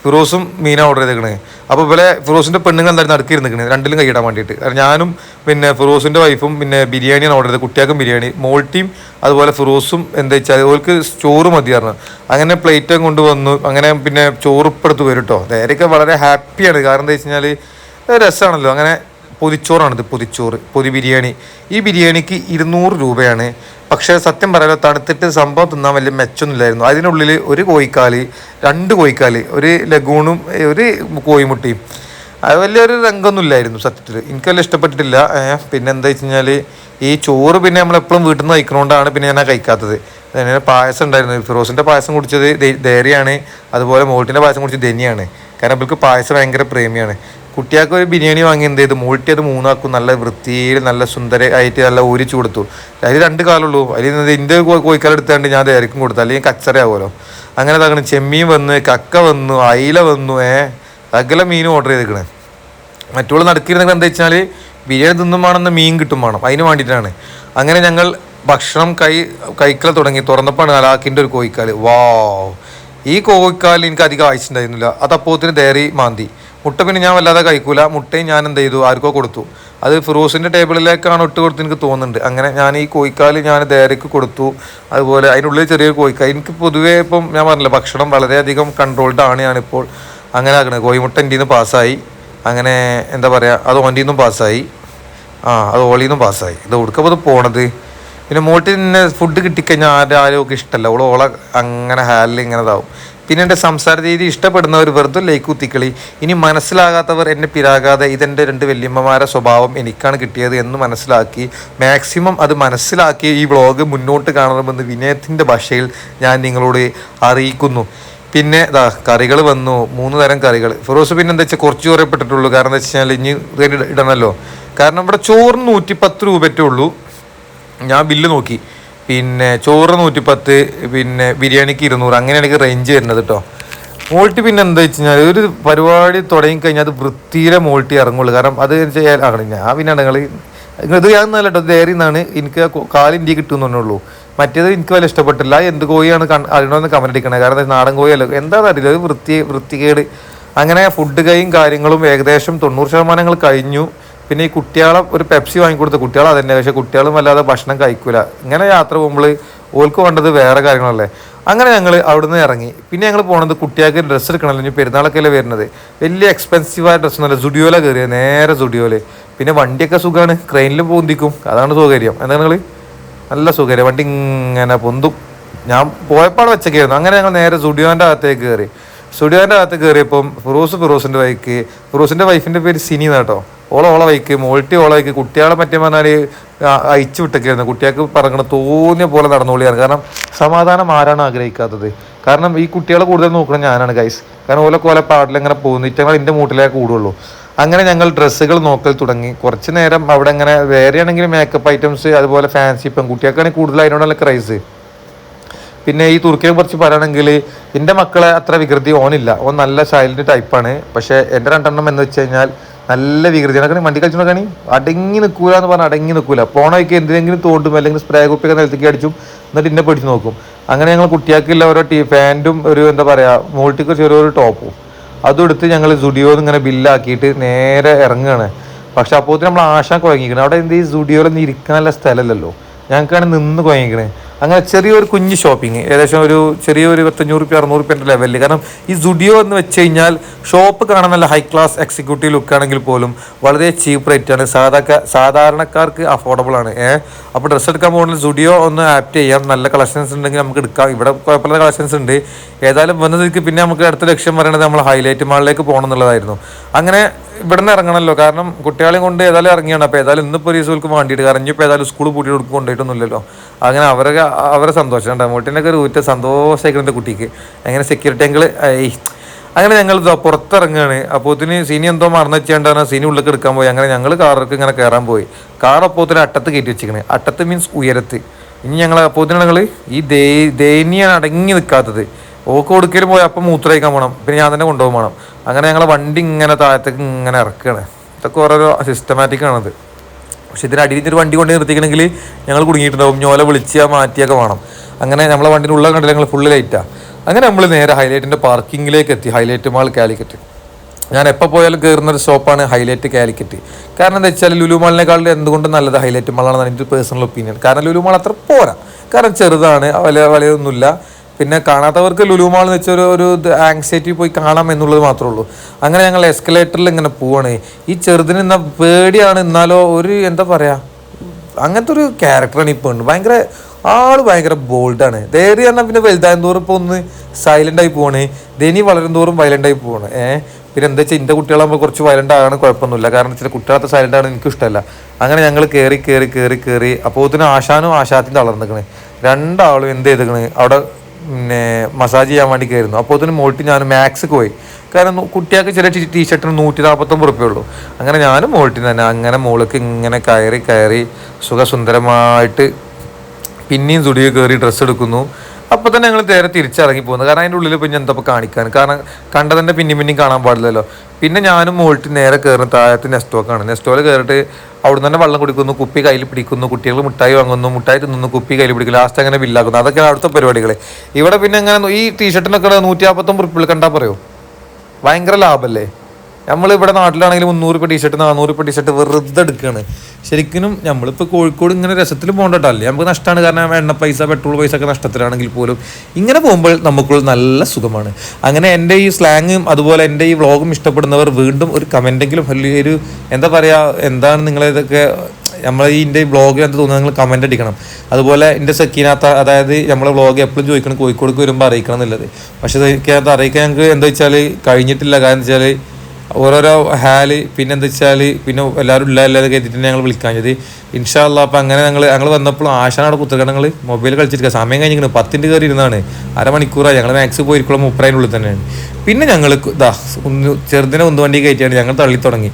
ഫിറോസും മീനാണ് ഓർഡർ ചെയ്തിരിക്കുന്നത് അപ്പോൾ ഇവലെ ഫിറോസിന്റെ പെണ്ണുങ്ങൾ എന്തായിരുന്നു അടുക്കിരുന്നിരിക്കുന്നത് രണ്ടിലും കൈയിടാൻ വേണ്ടിയിട്ട്. ഞാനും പിന്നെ ഫിറോസിന്റെ വൈഫും പിന്നെ ബിരിയാണിയാണ് ഓർഡർ ചെയ്തത്. കുട്ടിയാക്കും ബിരിയാണി. മോൾട്ടിയും അതുപോലെ ഫിറോസും എന്താ വെച്ചാൽ ഓൾക്ക് ചോറ് മതിയായിരുന്നു അങ്ങനെ പ്ലേറ്റും കൊണ്ടുവന്നു അങ്ങനെ പിന്നെ ചോറ് ഇപ്പടുത്ത് വരും കേട്ടോ നേരെയൊക്കെ വളരെ ഹാപ്പിയാണ് കാരണം എന്താ വെച്ച് കഴിഞ്ഞാൽ രസമാണല്ലോ അങ്ങനെ പൊതിച്ചോറാണിത് പൊതിച്ചോറ്. പൊതി ബിരിയാണി. ഈ ബിരിയാണിക്ക് ഇരുന്നൂറ് രൂപയാണ്. പക്ഷേ സത്യം പറയാലോ തണുത്തിട്ട് സംഭവം തിന്നാൻ വലിയ മെച്ചൊന്നുമില്ലായിരുന്നു അതിനുള്ളിൽ ഒരു കോഴിക്കാൽ രണ്ട് കോഴിക്കാൽ ഒരു ലഗൂണും ഒരു കോഴിമുട്ടിയും. അത് വലിയൊരു രംഗമൊന്നുമില്ലായിരുന്നു സത്യത്തിൽ എനിക്ക് വലിയ ഇഷ്ടപ്പെട്ടിട്ടില്ല. പിന്നെ എന്താ വെച്ച് കഴിഞ്ഞാൽ ഈ ചോറ് പിന്നെ നമ്മളെപ്പോഴും വീട്ടിൽ നിന്ന് കഴിക്കണോണ്ടാണ് പിന്നെ ഞാൻ കഴിക്കാത്തത്. പിന്നെ പായസം ഉണ്ടായിരുന്നു. ഫിറോസിന്റെ പായസം കുടിച്ചത് ധൈര്യമാണ് അതുപോലെ മോൾട്ടിന്റെ പായസം കുടിച്ചത് ധനിയാണ്. കാരണം ഇവർക്ക് പായസം ഭയങ്കര പ്രേമിയാണ്. കുട്ടിയാൾക്ക് ഒരു ബിരിയാണി വാങ്ങി എന്ത് ചെയ്തു? മൂട്ടിയത് മൂന്നാക്കും നല്ല വൃത്തിയിൽ നല്ല സുന്ദര ആയിട്ട് നല്ല ഊരിച്ച് കൊടുത്തു. അതിൽ രണ്ട് കാലുള്ളൂ. അതിൽ എന്റെ കോഴിക്കാലം എടുത്താണ്ട് ഞാൻ ധൈര്യം കൊടുത്തു. അല്ലെങ്കിൽ കച്ചറയാവുമല്ലോ അങ്ങനെ തകണ് ചെമ്മീൻ വന്ന് കക്ക വന്നു അയില വന്നു ഏ? സകല മീനും ഓർഡർ ചെയ്തേക്കണേ മറ്റുള്ള നടക്കിരുന്നത് എന്താ വെച്ചാൽ ബിരിയാണി തിന്നും വേണമെന്ന് മീൻ കിട്ടും വേണം. അതിന് വേണ്ടിയിട്ടാണ്. അങ്ങനെ ഞങ്ങൾ ഭക്ഷണം കൈ കഴിക്കൽ തുടങ്ങി. തുറന്നപ്പോൾ അലാക്കിന്റെ ഒരു കോഴിക്കാൽ വാ ഈ കോഴിക്കാൽ എനിക്ക് അധികം ആവശ്യമുണ്ടായിരുന്നില്ല. അത് അപ്പോത്തിന് ഡയറി മാന്തി. മുട്ട പിന്നെ ഞാൻ വല്ലാതെ കഴിക്കൂല. മുട്ടയും ഞാൻ എന്ത് ചെയ്തു? ആർക്കോ കൊടുത്തു. അത് ഫിറോസിന്റെ ടേബിളിലേക്കാണ് ഇട്ട് കൊടുത്ത് എനിക്ക് തോന്നുന്നുണ്ട്. അങ്ങനെ ഞാൻ ഈ കോഴിക്കാൽ ഞാൻ ഡയറിക്ക് കൊടുത്തു. അതുപോലെ അതിനുള്ളിൽ ചെറിയ കോഴിക്കാൽ എനിക്ക് പൊതുവേ ഇപ്പം ഞാൻ പറഞ്ഞില്ല ഭക്ഷണം വളരെയധികം കൺട്രോൾഡ് ആണ് ഞാനിപ്പോൾ. അങ്ങനെ ആക്കണത് കോഴിമുട്ട എന്റെ നിന്ന് പാസ്സായി. അങ്ങനെ എന്താ പറയുക അത് ഓന്റെ നിന്നും പാസ്സായി. ആ അത് ഓളിൽ നിന്നും പാസ്സായി. ഇത് കൊടുക്കപ്പോൾ ഇത് പോണത്? പിന്നെ മോട്ടിന് ഫുഡ് കിട്ടിക്കഴിഞ്ഞാൽ ആരും ഒക്കെ ഇഷ്ടമല്ല. ഓൾ ഓളെ അങ്ങനെ ഹാലിൽ ഇങ്ങനെ ഇതാവും. പിന്നെ എന്റെ സംസാര രീതി ഇഷ്ടപ്പെടുന്നവർ വെറുതെ ലൈക്ക് കുത്തിക്കളി ഇനി മനസ്സിലാകാത്തവർ എന്നെ പിരാകാതെ ഇതെന്റെ രണ്ട് വല്യമ്മമാരെ സ്വഭാവം എനിക്കാണ് കിട്ടിയത് എന്ന് മനസ്സിലാക്കി മാക്സിമം അത് മനസ്സിലാക്കി ഈ വ്ളോഗ് മുന്നോട്ട് കാണണമെന്ന് വിനയത്തിന്റെ ഭാഷയിൽ ഞാൻ നിങ്ങളോട് അറിയിക്കുന്നു. പിന്നെ ഇതാ കറികൾ വന്നു മൂന്ന് തരം കറികൾ. ഫിറോസ് പിന്നെ എന്താ വെച്ചാൽ കുറച്ച് ചോറേ കാരണം എന്താ വെച്ചാൽ ഇനി ഇടണമല്ലോ കാരണം ഇവിടെ ചോറിന് നൂറ്റിപ്പത്ത് രൂപറ്റേ ഉള്ളൂ. ഞാൻ ബില്ല് നോക്കി. പിന്നെ ചോറ് നൂറ്റിപ്പത്ത് പിന്നെ ബിരിയാണിക്ക് ഇരുന്നൂറ് അങ്ങനെയാണ് എനിക്ക് റേഞ്ച് വരുന്നത് കേട്ടോ മോൾട്ടി പിന്നെ എന്താ വെച്ച് കഴിഞ്ഞാൽ ഒരു പരിപാടി തുടങ്ങി കഴിഞ്ഞാൽ അത് വൃത്തിയിലെ മോൾട്ടി ഇറങ്ങുള്ളൂ. കാരണം അത് ചെയ്യാൻ ആകണം ആ പിന്നെ നിങ്ങൾ ഇത് ഞാൻ നല്ല കേട്ടോ ഡയറി നിന്നാണ് എനിക്ക് കാലിന്റെ കിട്ടും എന്ന് പറഞ്ഞുള്ളൂ. മറ്റേത് എനിക്ക് വല്ല ഇഷ്ടപ്പെട്ടില്ല. എന്ത് കോഴിയാണ് അറിയണമെന്ന് കമന്റ് അടിക്കണേ. കാരണം നാടൻ കോഴിയല്ലോ. എന്താണെന്ന് അറിയില്ല. അത് വൃത്തി വൃത്തികേട്. അങ്ങനെ ഫുഡ് കൈയും കാര്യങ്ങളും ഏകദേശം തൊണ്ണൂറ് ശതമാനങ്ങൾ കഴിഞ്ഞു. പിന്നെ ഈ കുട്ടികളെ ഒരു പെപ്സി വാങ്ങിക്കൊടുത്ത കുട്ടികൾ അതന്നെ പക്ഷെ കുട്ടികളും വല്ലാതെ ഭക്ഷണം കഴിക്കൂല. ഇങ്ങനെ യാത്ര പോകുമ്പോൾ ഓൾക്ക് വേണ്ടത് വേറെ കാര്യങ്ങളല്ലേ? അങ്ങനെ ഞങ്ങൾ അവിടുന്ന് ഇറങ്ങി പിന്നെ ഞങ്ങൾ പോണത് കുട്ടികൾക്ക് ഡ്രസ്സ് എടുക്കണമല്ലോ ഇനി പെരുന്നാളൊക്കെ അല്ലേ വരുന്നത്. വലിയ എക്സ്പെൻസീവായ ഡ്രസ്സ് ഒന്നുമല്ല സുഡിയോല കയറിയത് നേരെ സുഡിയോൽ പിന്നെ വണ്ടിയൊക്കെ സുഖമാണ് ക്രെയിനിൽ പോകുന്നിക്കും അതാണ് സൗകര്യം. എന്താണ് നിങ്ങൾ നല്ല സൗകര്യം. വണ്ടി ഇങ്ങനെ പൊന്തും. ഞാൻ പോയപ്പാട് വെച്ചൊക്കെയായിരുന്നു. അങ്ങനെ ഞങ്ങൾ നേരെ സുഡിയോന്റെ അകത്തേക്ക് കയറി സുഡിയോന്റെ അകത്ത് കയറിയപ്പം ഫിറോസ് ഫിറോസിന്റെ വൈക്ക്. ഫിറോസിന്റെ വൈഫിന്റെ പേര് സിനി എന്നാട്ടോ ഓള ഓള വൈക്ക് മോൾട്ടി ഓള വൈക്ക്. കുട്ടികളെ മറ്റേ പറഞ്ഞാൽ അയച്ചു വിട്ടൊക്കെയായിരുന്നു കുട്ടികൾക്ക് പറയണ തോന്നിയ പോലെ നടന്നുകൊള്ളിയാണ് കാരണം സമാധാനം ആരാണ് ആഗ്രഹിക്കാത്തത്? കാരണം ഈ കുട്ടികളെ കൂടുതൽ നോക്കണം ഞാനാണ് ഗൈസ് കാരണം ഓല പാട്ടിലിങ്ങനെ പോകുന്നു. ഇറ്റങ്ങൾ എന്റെ മൂട്ടിലേ കൂടുള്ളൂ. അങ്ങനെ ഞങ്ങൾ ഡ്രസ്സുകൾ നോക്കൽ തുടങ്ങി. കുറച്ച് നേരം അവിടെ ഇങ്ങനെ വേറെ ആണെങ്കിൽ മേക്കപ്പ് ഐറ്റംസ് അതുപോലെ ഫാൻസി പെൺകുട്ടികൾക്കാണെങ്കിൽ കൂടുതൽ അതിനോടുള്ള ക്രൈസ് പിന്നെ ഈ തുർക്കിയെ കുറിച്ച് പറയുകയാണെങ്കിൽ എന്റെ മക്കളെ അത്ര വികൃതി ഓനില്ല. ഓൻ നല്ല സൈലന്റ് ടൈപ്പാണ് പക്ഷേ എന്റെ രണ്ടെണ്ണം എന്ന് വെച്ച് കഴിഞ്ഞാൽ നല്ല വികൃതി നടക്കണി വണ്ടി കളിച്ചു നടക്കണി. അടങ്ങി നിൽക്കൂല എന്ന് പറഞ്ഞാൽ അടങ്ങി നിൽക്കൂല പോണ വഴിക്ക് എന്തിനെങ്കിലും തോണ്ടും അല്ലെങ്കിൽ സ്പ്രേ കുപ്പിയൊക്കെ നിലത്തേക്ക് അടിച്ചും എന്നിട്ട് ഇന്നെ പിടിച്ചു നോക്കും. അങ്ങനെ ഞങ്ങൾ കുട്ടിയാക്കില്ല ഓരോ ടീ പാന്റും ഒരു എന്താ പറയുക മോൾട്ടിക്ക് ചെറിയൊരു ടോപ്പും. അതും എടുത്ത് ഞങ്ങൾ സുഡിയോന്ന് ഇങ്ങനെ ബില്ലാക്കിയിട്ട് നേരെ ഇറങ്ങുകയാണ് പക്ഷെ അപ്പോൾ നമ്മൾ ആശ കുഴങ്ങിക്കണേ. അവിടെ എന്ത് ഈ സുഡിയോയിലൊന്നും ഇരിക്കാനുള്ള സ്ഥലമല്ലല്ലോ ഞങ്ങൾക്കാണ് നിന്ന് കുഴങ്ങിക്കണേ. അങ്ങനെ ചെറിയൊരു കുഞ്ഞ് ഷോപ്പിംഗ് ഏകദേശം ഒരു ചെറിയൊരു ഇരുപത്തഞ്ഞൂറ് റുപ്യ അറുന്നൂറ് റുപ്യന്റെ ലെവലിൽ കാരണം ഈ സുഡിയോ എന്ന് വെച്ച് കഴിഞ്ഞാൽ ഷോപ്പ് കാണാൻ നല്ല ഹൈ ക്ലാസ് എക്സിക്യൂട്ടീവ് ലുക്ക് ആണെങ്കിൽ പോലും വളരെ ചീപ്പ് റേറ്റ് ആണ്. സാധാ സാധാരണക്കാർക്ക് അഫോർഡബിൾ ആണ്. ഏഹ് അപ്പോൾ ഡ്രസ്സ് എടുക്കാൻ പോകുന്ന സുഡിയോ ഒന്ന് ആപ്റ്റ് ചെയ്യാം. നല്ല കളക്ഷൻസ് ഉണ്ടെങ്കിൽ നമുക്ക് എടുക്കാം. ഇവിടെ കുഴപ്പമില്ല കളക്ഷൻസ് ഉണ്ട്. ഏതായാലും വന്നതിലേക്ക് പിന്നെ നമുക്ക് അടുത്ത ലക്ഷ്യം പറയുന്നത് നമ്മൾ ഹൈലൈറ്റ് മാളിലേക്ക് പോകണം എന്നുള്ളതായിരുന്നു. അങ്ങനെ ഇവിടെ ഇറങ്ങണല്ലോ. ഇറങ്ങണമല്ലോ കാരണം കുട്ടികളെയും കൊണ്ട് ഏതായാലും ഇറങ്ങിയാണ്. അപ്പോൾ ഏതായാലും ഇന്നിപ്പോൾ ഒരു സ്കൂൾക്ക് വേണ്ടിയിട്ട്. കാരണം ഇനിയിപ്പോൾ ഏതായാലും സ്കൂൾ പൂട്ടി കൊടുക്കും കൊണ്ടുപോയിട്ടൊന്നുമില്ലല്ലോ. അങ്ങനെ അവരെ അവരെ സന്തോഷം ഉണ്ട് മുട്ടിനൊക്കെ ഒരു ഊറ്റ സന്തോഷമായിട്ടുണ്ട് കുട്ടിക്ക്. അങ്ങനെ സെക്യൂരിറ്റി അങ്കിൾ അങ്ങനെ ഞങ്ങൾ ഇതാ പുറത്തിറങ്ങുകയാണ്. അപ്പോത്തിന് സീനി എന്തോ മറന്നു വെച്ചാണ്ടാണ് സീനി ഉള്ളിലേക്ക് എടുക്കാൻ പോയി. അങ്ങനെ ഞങ്ങൾ കാറൊക്കെ ഇങ്ങനെ കയറാൻ പോയി. കാർ അപ്പോത്തിന് അട്ടത്ത് കയറ്റി വെച്ചിരിക്കണേ. അട്ടത്ത് മീൻസ് ഉയരത്ത്. ഇനി ഞങ്ങൾ അപ്പോത്തിന് ഞങ്ങൾ ഈ ദേ ദയനീയാണ് അടങ്ങി നിൽക്കാത്തത്. ഓക്ക് കൊടുക്കലും പോയി അപ്പം മൂത്രയിക്കാൻ പോകണം പിന്നെ ഞാൻ തന്നെ കൊണ്ടുപോകാൻ വേണം അങ്ങനെ ഞങ്ങളെ വണ്ടി ഇങ്ങനെ താഴത്തേക്ക് ഇങ്ങനെ ഇറക്കുകയാണ് ഇതൊക്കെ ഓരോരോ സിസ്റ്റമാറ്റിക് ആണത്. പക്ഷെ ഇതിന് അടിയിൽ ഒരു വണ്ടി കൊണ്ട് നിർത്തിക്കണമെങ്കിൽ ഞങ്ങൾ കുടുങ്ങിയിട്ടുണ്ടാവും. ഞോല വിളിച്ച് മാറ്റിയൊക്കെ വേണം. അങ്ങനെ നമ്മളെ വണ്ടിന്റെ ഉള്ള കണ്ടില്ല ഞങ്ങൾ ഫുള്ള് ലൈറ്റാണ് അങ്ങനെ നമ്മൾ നേരെ ഹൈലൈറ്റിന്റെ പാർക്കിങ്ങിലേക്ക് എത്തി. Hilite mall Calicut. ഞാൻ എപ്പോൾ പോയാലും കയറുന്ന ഒരു ഷോപ്പാണ് ഹൈലൈറ്റ് കാലിക്കറ്റ്. കാരണം എന്താ വെച്ചാൽ ലുലു മാളിനേക്കാളും എന്തുകൊണ്ട് നല്ലത് ഹൈലൈറ്റ് മാളാണെന്നാണ് എന്റെ പേഴ്സണൽ ഒപ്പീനിയൻ കാരണം ലുലു മാൾ അത്ര പോരാ. കാരണം ചെറുതാണ് വലിയ വലിയൊന്നുമില്ല. പിന്നെ കാണാത്തവർക്ക് ലുലുമാൾ എന്ന് വെച്ചാൽ ഒരു ആങ്സൈറ്റി പോയി കാണാം എന്നുള്ളത് മാത്രമേ ഉള്ളൂ. അങ്ങനെ ഞങ്ങൾ എസ്കലേറ്ററിൽ ഇങ്ങനെ പോവാണ്. ഈ ചെറുതിന് എന്നാ പേടിയാണ്. എന്നാലോ ഒരു എന്താ പറയുക അങ്ങനത്തെ ഒരു ക്യാരക്ടറാണ് ഈ പെണ്ണ്. ഭയങ്കര ആൾ ഭയങ്കര ബോൾഡാണ് ധൈര്യം പറഞ്ഞാൽ പിന്നെ വലുതായ തോറും ഇപ്പോൾ ഒന്ന് സൈലന്റായി പോവാണ്. ധനി വളരും തോറും വയലന്റായി പോവാണ്. ഏഹ് പിന്നെ എന്താ വെച്ചാൽ എന്റെ കുട്ടികളാകുമ്പോൾ കുറച്ച് വയലന്റാണ് കുഴപ്പമൊന്നുമില്ല. കാരണം ചില കുട്ടികളത്തെ സൈലന്റ് ആണ് എനിക്ക് അങ്ങനെ ഞങ്ങൾ കയറി കയറി കയറി കയറി അപ്പോൾ ഇതിന് ആശാനും ആശാത്തിന്റെ തളർന്നിക്കണ്. രണ്ടാളും എന്ത് ചെയ്തിക്കണ്? അവിടെ പിന്നെ മസാജ് ചെയ്യാൻ വേണ്ടി കയറുന്നു അപ്പോൾ തന്നെ മോൾട്ട് ഞാൻ മാക്സ് പോയി. കാരണം കുട്ടികൾക്ക് ചില ടീഷർട്ടിന് നൂറ്റി നാൽപ്പത്തൊമ്പത് റുപ്യ ഉള്ളൂ. അങ്ങനെ ഞാനും മോൾട്ടി തന്നെ. അങ്ങനെ മോൾക്ക് ഇങ്ങനെ കയറി കയറി സുഖസുന്ദരമായിട്ട് പിന്നെയും സ്റ്റുഡിയോ കയറി ഡ്രസ്സ് എടുക്കുന്നു. അപ്പോൾ തന്നെ ഞങ്ങൾ നേരെ തിരിച്ചിറങ്ങി പോകുന്നത് കാരണം അതിന്റെ ഉള്ളിൽ പിന്നെ എന്താ ഇപ്പോൾ കാണിക്കാൻ കാരണം കണ്ടതിന്റെ പിന്നെയും പിന്നെയും കാണാൻ പാടില്ലല്ലോ. പിന്നെ ഞാനും മോൾട്ട് നേരെ കയറുന്ന താഴത്ത് നെസ്റ്റോക്കാണ്. നെസ്റ്റോയിൽ കയറിയിട്ട് അവിടെ തന്നെ വെള്ളം കുടിക്കുന്നു കുപ്പി കയ്യിൽ പിടിക്കുന്നു കുട്ടികൾ മിഠായി വാങ്ങുന്നു മിഠായി തിന്നുന്നു കുപ്പി കയ്യിൽ പിടിക്കുന്നു ലാസ്റ്റ് അങ്ങനെ ബില്ലാക്കുന്നു. അതൊക്കെയാണ് അവിടുത്തെ പരിപാടികൾ ഇവിടെ പിന്നെ എങ്ങനെ ഈ ടീഷർട്ടിനൊക്കെ നൂറ്റി നാൽപ്പത്തൊമ്പത് റുപ്പിൾ കണ്ടാൽ പറയോ? ഭയങ്കര ലാഭമല്ലേ നമ്മൾ ഇവിടെ നാട്ടിലാണെങ്കിൽ മുന്നൂറ് രൂപ ടീഷർട്ട് നാനൂറ് രൂപ ടീഷർട്ട് വെറുതെ എടുക്കുകയാണ് ശരിക്കും നമ്മളിപ്പോൾ കോഴിക്കോട് ഇങ്ങനെ രസത്തിൽ പോകണ്ടല്ലേ നമുക്ക് നഷ്ടമാണ് കാരണം എണ്ണ പൈസ പെട്രോൾ പൈസ ഒക്കെ നഷ്ടത്തിലാണെങ്കിൽ പോലും ഇങ്ങനെ പോകുമ്പോൾ നമുക്കുള്ള നല്ല സുഖമാണ്. അങ്ങനെ എന്റെ ഈ സ്ലാങ്ങും അതുപോലെ എന്റെ ഈ വ്ളോഗും ഇഷ്ടപ്പെടുന്നവർ വീണ്ടും ഒരു കമന്റെങ്കിലും ഒരു എന്താ പറയുക എന്താണ് നിങ്ങളിതൊക്കെ നമ്മൾ ഈ എന്റെ വ്ളോഗ് എന്ത് തോന്നുന്നത് നിങ്ങൾ കമന്റ് അടിക്കണം. അതുപോലെ എന്റെ സെക്കീനകത്ത് അതായത് നമ്മളെ വ്ളോഗ് എപ്പോഴും ചോദിക്കണം കോഴിക്കോടേക്ക് വരുമ്പോൾ അറിയിക്കണം എന്നുള്ളത്. പക്ഷേ അത് അറിയിക്കാൻ ഞങ്ങൾക്ക് എന്താ വെച്ചാൽ കഴിഞ്ഞിട്ടില്ല. കാരണം വെച്ചാൽ ഓരോരോ ഹാൽ പിന്നെ എന്താ വെച്ചാൽ പിന്നെ എല്ലാവരും ഇല്ല എല്ലാവരും കയറ്റിട്ട് ഞങ്ങൾ വിളിക്കാഞ്ഞത് ഇൻഷാല്ല അപ്പം അങ്ങനെ ഞങ്ങൾ ഞങ്ങൾ വന്നപ്പോൾ ആശാനോട് കുത്തിരിക്കണം. ഞങ്ങൾ മൊബൈൽ കളിച്ചിരിക്കുക സമയം കഴിഞ്ഞിരിക്കുന്നു പത്തിന്റെ കയറി ഇരുന്നാണ്. അരമണിക്കൂറായി. ഞങ്ങൾ മാക്സ് പോയിരിക്കുള്ള. മുപ്പതിനുള്ളിൽ തന്നെയാണ്. പിന്നെ ഞങ്ങൾ ഇതാ ഒന്ന് ചെറുതിനെ ഒന്ന് വണ്ടി കയറ്റിയാണ്. ഞങ്ങൾ തള്ളി തുടങ്ങി.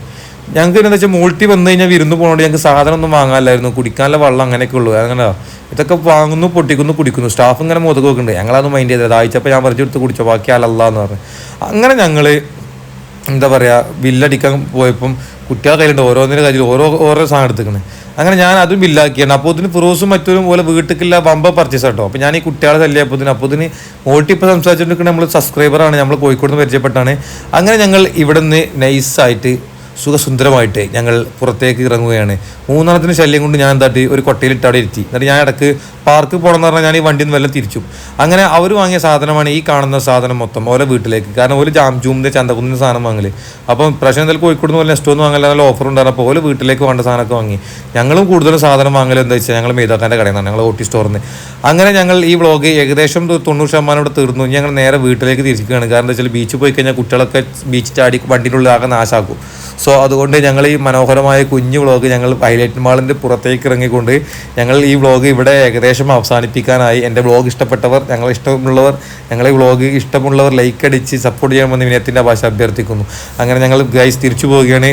ഞങ്ങൾക്ക് എന്താ വെച്ചാൽ മൂൾട്ടി വന്നു കഴിഞ്ഞാൽ വിരുന്ന് പോകുന്നതുകൊണ്ട് ഞങ്ങൾക്ക് സാധനം ഒന്നും വാങ്ങാനില്ലായിരുന്നു. കുടിക്കാനുള്ള വെള്ളം അങ്ങനെയൊക്കെ ഉള്ളൂ. അങ്ങനെ ഇതൊക്കെ വാങ്ങുന്നു പൊട്ടിക്കുന്നു കുടിക്കുന്നു. സ്റ്റാഫ് ഇങ്ങനെ മുതക്ക് വെക്കുന്നുണ്ട് ഞങ്ങളതൊന്നും മൈൻഡ് ചെയ്തത് ആഴ്ചപ്പോൾ ഞാൻ പറിച്ചെടുത്ത് കുടിച്ചോ. ബാക്കി അല്ലല്ലാന്ന് പറഞ്ഞു. അങ്ങനെ ഞങ്ങൾ എന്താ പറയുക ബില്ലടിക്കാൻ പോയപ്പം കുട്ടികളെ കയ്യിലുണ്ട് ഓരോന്നിന്റെ കയ്യിൽ ഓരോ ഓരോ സാധനം എടുത്തിക്കണേ. അങ്ങനെ ഞാൻ അതും ബില്ലാക്കിയാണ്. അപ്പോൾ ഇതിന് ഫിറോസും മറ്റൊരു പോലെ വീട്ടിലേക്കില്ല വമ്പ പർച്ചേസ് കേട്ടോ അപ്പോൾ ഞാൻ ഈ കുട്ടികളെ തല്ലിയപ്പോൾ ഇതിന് അപ്പോൾ ഇതിന് മോട്ടി ഇപ്പോൾ സംസാരിച്ചുകൊണ്ടിരിക്കുന്ന നമ്മൾ സബ്സ്ക്രൈബറാണ് നമ്മൾ കോഴിക്കോട് നിന്ന് പരിചയപ്പെട്ടാണ് അങ്ങനെ ഞങ്ങൾ ഇവിടെ നിന്ന് നൈസായിട്ട് സുഖസുന്ദരമായിട്ട് ഞങ്ങൾ പുറത്തേക്ക് ഇറങ്ങുകയാണ്. മൂന്നെണ്ണത്തിന് ശല്യം കൊണ്ട് ഞാൻ എന്താട്ടി ഒരു കൊട്ടയിലിട്ട് അവിടെ ഇരുത്തി. എന്നിട്ട് ഞാൻ ഇടയ്ക്ക് പാർക്ക് പോകണമെന്ന് പറഞ്ഞാൽ ഞാൻ ഈ വണ്ടിയിൽ നിന്ന് വല്ലതും തിരിച്ചു. അങ്ങനെ അവർ വാങ്ങിയ സാധനമാണ് ഈ കാണുന്ന സാധനം മൊത്തം ഓരോ വീട്ടിലേക്ക്. കാരണം ഒരു ജാം ജൂമിന്റെ ചന്തകുന്നിന്റെ സാധനം വാങ്ങൽ. അപ്പം പ്രശ്നം എന്തായാലും കോഴിക്കോട് നിന്ന് നെക്സ്റ്റ് ഒന്നും വാങ്ങല നല്ല ഓഫർ ഉണ്ടായിരുന്നു. അപ്പോൾ ഓരോ വീട്ടിലേക്ക് വേണ്ട സാധനമൊക്കെ വാങ്ങി. ഞങ്ങളും കൂടുതലും സാധനം വാങ്ങൽ എന്താ വെച്ചാൽ ഞങ്ങൾ മേതാക്കാന്റെ കടയിൽ ഞങ്ങൾ ഓട്ടി സ്റ്റോറിൽ നിന്ന് അങ്ങനെ ഞങ്ങൾ ഈ വ്ളോഗ് ഏകദേശം തൊണ്ണൂറ് ശതമാനം ഇവിടെ തീർന്നു. ഞങ്ങൾ നേരെ വീട്ടിലേക്ക് തിരിച്ചിരിക്കുകയാണ്. കാരണം എന്താ വെച്ചാൽ ബീച്ചിൽ പോയി കഴിഞ്ഞാൽ കുട്ടികളൊക്കെ ബീച്ച് ചാടി വണ്ടിന്റെ ആകെ നാശാക്കും. സോ അതുകൊണ്ട് ഞങ്ങൾ ഈ മനോഹരമായ കുഞ്ഞു വ്ളോഗ് ഞങ്ങൾ ഹൈലൈറ്റ് മാളിന്റെ പുറത്തേക്ക് ഇറങ്ങിക്കൊണ്ട് ഞങ്ങൾ ഈ വ്ളോഗ് ഇവിടെ ഏകദേശം അവസാനിപ്പിക്കാനായി. എന്റെ വ്ളോഗ് ഇഷ്ടപ്പെട്ടവർ ഞങ്ങൾ ഇഷ്ടമുള്ളവർ ഞങ്ങൾ ഈ വ്ളോഗ് ഇഷ്ടമുള്ളവർ ലൈക്ക് അടിച്ച് സപ്പോർട്ട് ചെയ്യണമെന്ന് വിനയത്തിന്റെ ഭാഷ അഭ്യർത്ഥിക്കുന്നു. അങ്ങനെ ഞങ്ങൾ ഗൈസ് തിരിച്ചു പോവുകയാണ്.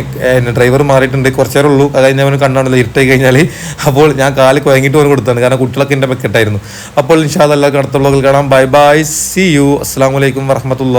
ഡ്രൈവർ മാറിയിട്ടുണ്ട്. കുറച്ച് ഉള്ളൂ. അത് കഴിഞ്ഞ് അവന് കണ്ടാണല്ലോ ഇരുട്ടായി കഴിഞ്ഞാൽ അപ്പോൾ ഞാൻ കാൽ കുഴങ്ങിയിട്ട് പോലും കൊടുത്താണ്. കാരണം കുട്ടികളൊക്കെ എന്റെ പെക്കറ്റായിരുന്നു അപ്പോൾ ഇൻഷാദ് എല്ലാവർക്കും അടുത്ത വ്ളോഗിൽ കാണാം. ബൈ ബൈ സി യു അസ്സാം വലൈക്കും വറഹമത്തുള്ള